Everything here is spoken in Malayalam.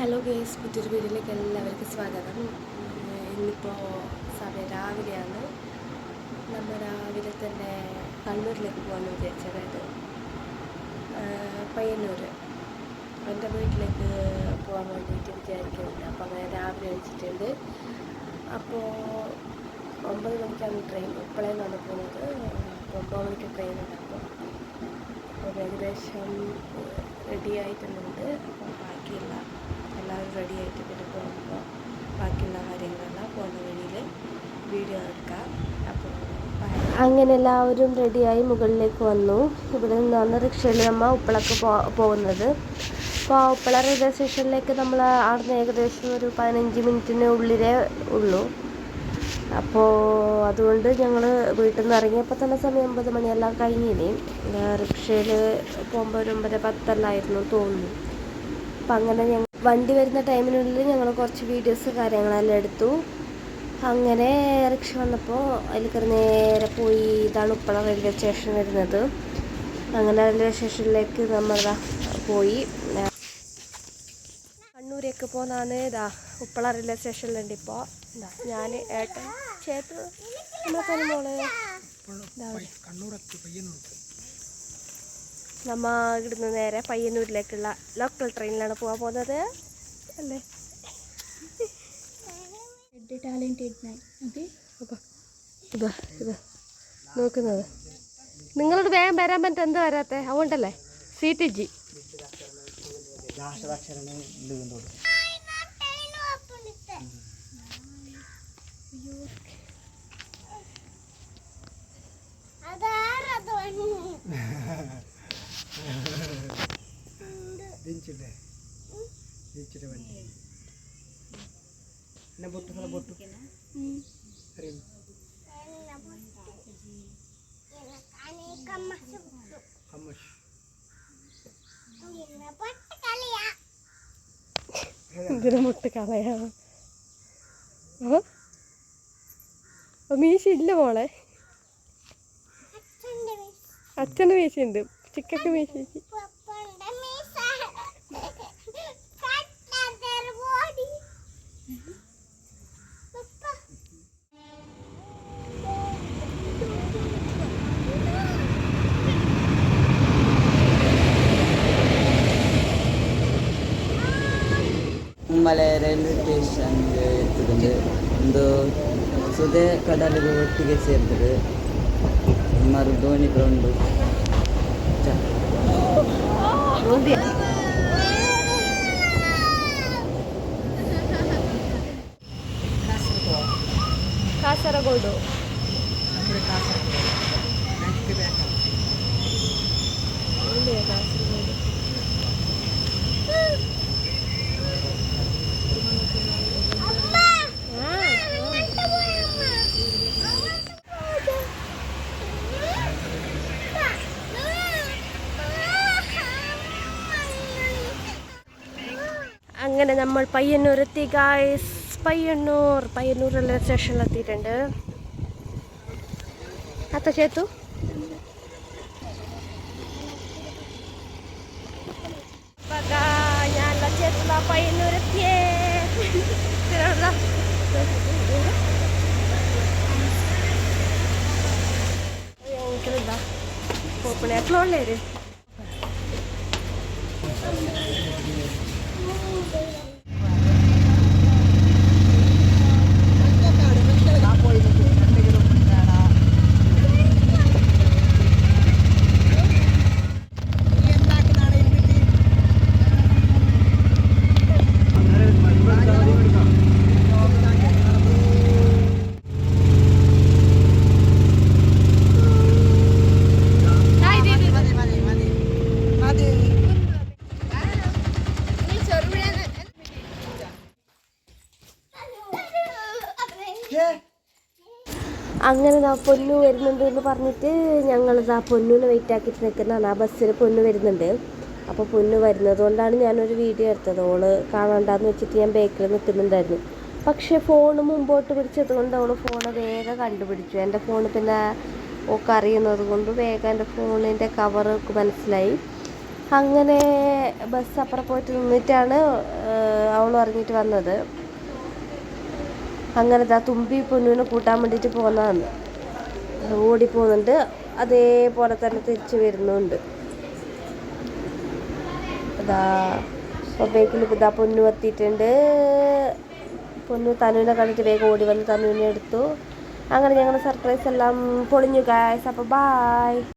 ഹലോ ഗേസ് പുതിയൊരു വീഡിയോയിലേക്ക് എല്ലാവർക്കും സ്വാഗതം. ഇന്നിപ്പോൾ സമയം രാവിലെയാണ്. നമ്മൾ രാവിലെ തന്നെ കണ്ണൂരിലേക്ക് പോകാമെന്ന് വിചാരിച്ചത് അതായത് ഏഹ് പയ്യന്നൂർ എന്റെ വീട്ടിലേക്ക് പോകാൻ വേണ്ടിയിട്ട് വിചാരിക്കുന്നുണ്ട്. അപ്പോൾ അങ്ങനെ രാവിലെ വെച്ചിട്ടുണ്ട് അപ്പോൾ ഒമ്പത് മണിക്കാണ് ട്രെയിൻ ഇപ്പോഴേന്നാണ് പോകുന്നത് ഒമ്പത് മണിക്ക് ട്രെയിൻ ഉണ്ട്. അപ്പോൾ അപ്പോൾ ഏകദേശം റെഡി ആയിട്ടുണ്ട്. അപ്പോൾ ബാക്കിയുള്ള റെഡി ആയിട്ട് പിന്നെ പോകുമ്പോൾ ബാക്കിയുള്ള കാര്യങ്ങളെല്ലാം പോകുന്ന വഴിയിൽ വീഡിയോ എടുക്കാം. അപ്പോൾ അങ്ങനെ എല്ലാവരും റെഡിയായി മുകളിലേക്ക് വന്നു. ഇവിടെ നിന്നാണ് റിക്ഷയിൽ നമ്മൾ ഉപ്പളക്ക് പോകുന്നത്. അപ്പോൾ ഉപ്പള റെയിൽവേ സ്റ്റേഷനിലേക്ക് നമ്മൾ അവിടുന്ന് ഏകദേശം ഒരു പതിനഞ്ച് മിനിറ്റിന് ഉള്ളിലേ ഉള്ളൂ. അപ്പോൾ അതുകൊണ്ട് ഞങ്ങൾ വീട്ടിൽ നിന്ന് ഇറങ്ങിയപ്പോൾ തന്നെ സമയം ഒമ്പത് മണിയെല്ലാം കഴിഞ്ഞിനി റിക്ഷയിൽ പോകുമ്പോൾ ഒരു ഒമ്പത് പത്തെല്ലായിരുന്നു തോന്നുന്നു. അപ്പം അങ്ങനെ ഞങ്ങൾ വണ്ടി വരുന്ന ടൈമിനുള്ളിൽ ഞങ്ങൾ കുറച്ച് വീഡിയോസ് കാര്യങ്ങളെല്ലാം എടുത്തു. അങ്ങനെ റിക്ഷ വന്നപ്പോൾ അതിൽ കയറി നേരെ പോയി ഇതാണ് ഉപ്പള റെയിൽവേ സ്റ്റേഷൻ വരുന്നത്. അങ്ങനെ റെയിൽവേ സ്റ്റേഷനിലേക്ക് നമ്മൾ പോയി. കണ്ണൂരേക്ക് പോകുന്നതാണ് ഇതാ ഉപ്പള റെയിൽവേ സ്റ്റേഷനിലുണ്ട് ഇപ്പോൾ എന്താ ഞാൻ ഏട്ടൻ ചേട്ടൻ നമ്മളെ അവിടെ. നമ്മ ഇവിടുന്ന് നേരെ പയ്യന്നൂരിലേക്കുള്ള ലോക്കൽ ട്രെയിനിലാണ് പോകാൻ പോകുന്നത്. അല്ലേ? ഇതാ ഇതാ. നോക്കുന്നത്. നിങ്ങളോട് വേഗം വരാൻ പറ്റും എന്താ വരാത്തെ? അതുകൊണ്ടല്ലേ? സി ടി ജി രാഷ്ട്രാക്ഷരങ്ങൾ ബീച്ചിന്റെ ബീച്ചിന്റെ വണ്ടി എന്നാ ബൊട്ട് സ്ഥലം ബൊട്ട് മോളെ. അച്ഛന്റെ മീശയുണ്ട്. ചിക്കക്ക് മീശയ്ക്ക് ಮಲೆ ರೈಲ್ವೆ ಸ್ಟೇಷನ್ ಇರ್ತದೆ. ಒಂದು ಸುದೆ ಕಡಲಿಗೆ ಒಟ್ಟಿಗೆ ಸೇರ್ತದೆ. ಸುಮಾರು ದೋಣಿ ಗ್ರೌಂಡು ಚ അങ്ങനെ നമ്മൾ പയ്യന്നൂർ എത്തി ഗായ്സ് പയ്യന്നൂർ പയ്യന്നൂർ റെയിൽവേ സ്റ്റേഷനിൽ എത്തിയിട്ടുണ്ട്. അത്ത ചേത്തു. la ചേത്തുള്ള പയ്യന്നൂർ എത്തിയേ ഞങ്ങൾക്കിതാ അങ്ങനെ ദാ പൊന്നു വരുന്നുണ്ട് എന്ന് പറഞ്ഞിട്ട് ഞങ്ങൾ ദാ പൊന്നുവിനെ വെയിറ്റ് ആക്കിയിട്ട് നിൽക്കുന്നതാണ് ആ ബസ്സിൽ പൊന്നു വരുന്നുണ്ട്. അപ്പോൾ പൊന്നു വരുന്നത് കൊണ്ടാണ് ഞാനൊരു വീഡിയോ എടുത്തത്. ഓൾ കാണണ്ടെന്ന് വെച്ചിട്ട് ഞാൻ ബേക്കിൽ നിൽക്കുന്നുണ്ടായിരുന്നു പക്ഷേ ഫോൺ മുമ്പോട്ട് പിടിച്ചത് കൊണ്ട് അവൾ ഫോൺ വേഗം കണ്ടുപിടിച്ചു. എന്റെ ഫോൺ പിന്നെ ഒക്കെ അറിയുന്നത് കൊണ്ട് വേഗം എന്റെ ഫോണിന്റെ കവർ മനസ്സിലായി. അങ്ങനെ ബസ് അപ്പുറം പോയിട്ട് നിന്നിട്ടാണ് അവൾ ഇറങ്ങിയിട്ട് വന്നത്. അങ്ങനെ ദാ തുമ്പി പൊന്നുവിനെ കൂട്ടാൻ വേണ്ടിയിട്ട് പോകുന്നതാണ് ഓടി പോകുന്നുണ്ട് അതേപോലെ തന്നെ തിരിച്ചു വരുന്നുണ്ട്. അതാ ബേക്കിൽ ഇതാ പൊന്നു എത്തിയിട്ടുണ്ട്. പൊന്നു തനുവിനെ കണ്ടിട്ട് വേഗം ഓടി വന്ന് തനുവിനെ എടുത്തു. അങ്ങനെ ഞങ്ങളുടെ സർപ്രൈസ് എല്ലാം പൊളിഞ്ഞു ഗായ്സ് അപ്പോൾ ബായ്